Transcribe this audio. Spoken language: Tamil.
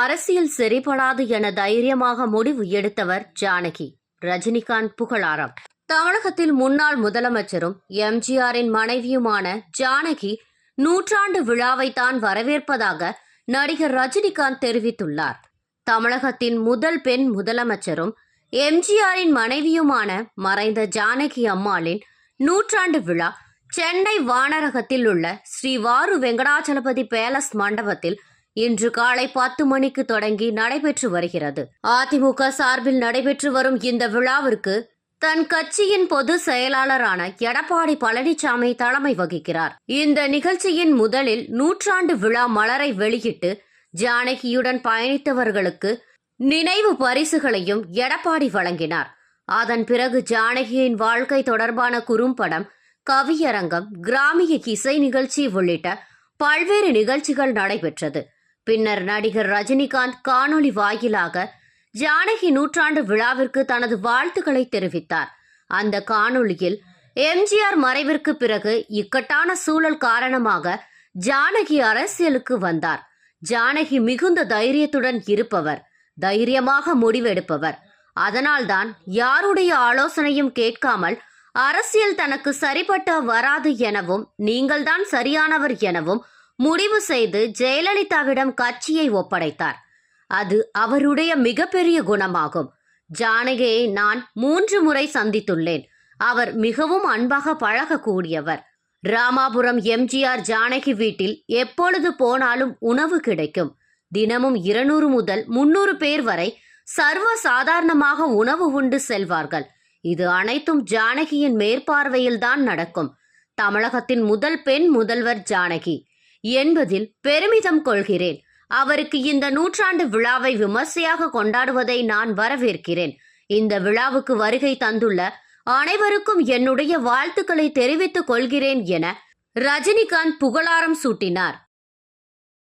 அரசியல் சரிபடாது என தைரியமாக முடிவு எடுத்தவர் ஜானகி. ரஜினிகாந்த் புகழாரம். தமிழகத்தில் முன்னாள் முதலமைச்சரும் எம்ஜிஆரின் மனைவியுமான ஜானகி நூற்றாண்டு விழாவை தான் வரவேற்பதாக நடிகர் ரஜினிகாந்த் தெரிவித்துள்ளார். தமிழகத்தின் முதல் பெண் முதலமைச்சரும் எம்ஜிஆரின் மனைவியுமான மறைந்த ஜானகி அம்மாளின் நூற்றாண்டு விழா சென்னை வானரகத்தில் உள்ள ஸ்ரீ வாரு வெங்கடாச்சலபதி பேலஸ் மண்டபத்தில் இன்று காலை பத்து மணிக்கு தொடங்கி நடைபெற்று வருகிறது. அதிமுக சார்பில் நடைபெற்று வரும் இந்த விழாவிற்கு தன் கட்சியின் பொது செயலாளரான எடப்பாடி பழனிசாமி தலைமை வகிக்கிறார். இந்த நிகழ்ச்சியின் முதலில் நூற்றாண்டு விழா மலரை வெளியிட்டு ஜானகியுடன் பயணித்தவர்களுக்கு நினைவு பரிசுகளையும் எடப்பாடி வழங்கினார். அதன் பிறகு ஜானகியின் வாழ்க்கை தொடர்பான குறும்படம் கவியரங்கம் கிராமிய இசை நிகழ்ச்சி உள்ளிட்ட பல்வேறு நிகழ்ச்சிகள் நடைபெற்றது. பின்னர் நடிகர் ரஜினிகாந்த் காணொளி வாயிலாக ஜானகி நூற்றாண்டு விழாவிற்கு தனது வாழ்த்துக்களை தெரிவித்தார். அந்த காணொளியில் எம்ஜிஆர் மறைவிற்கு பிறகு இக்கட்டான சூழல் காரணமாக ஜானகி அரசியலுக்கு வந்தார். ஜானகி மிகுந்த தைரியத்துடன் இருப்பவர் தைரியமாக முடிவெடுப்பவர். அதனால்தான் யாருடைய ஆலோசனையும் கேட்காமல் அரசியல் தனக்கு சரிப்பட்ட வராது எனவும் நீங்கள்தான் சரியானவர் எனவும் முடிவு செய்து ஜெயலலிதாவிடம் கட்சியை ஒப்படைத்தார். அது அவருடைய மிகப்பெரிய குணமாகும். ஜானகியை நான் மூன்று முறை சந்தித்துள்ளேன். அவர் மிகவும் அன்பாக பழகக்கூடியவர். ராமாபுரம் எம்ஜிஆர் ஜானகி வீட்டில் எப்பொழுது போனாலும் உணவு கிடைக்கும். தினமும் இருநூறு முதல் முன்னூறு பேர் வரை சர்வ சாதாரணமாக உணவு உண்டு செல்வார்கள். இது அனைத்தும் ஜானகியின் மேற்பார்வையில்தான் நடக்கும். தமிழகத்தின் முதல் பெண் முதல்வர் ஜானகி. என்பதில் பெருமிதம் கொள்கிறேன். அவருக்கு இந்த நூற்றாண்டு விழாவை விமர்சையாக கொண்டாடுவதை நான் வரவேற்கிறேன். இந்த விழாவுக்கு வருகை தந்துள்ள அனைவருக்கும் என்னுடைய வாழ்த்துக்களை தெரிவித்துக் கொள்கிறேன் என ரஜினிகாந்த் புகழாரம் சூட்டினார்.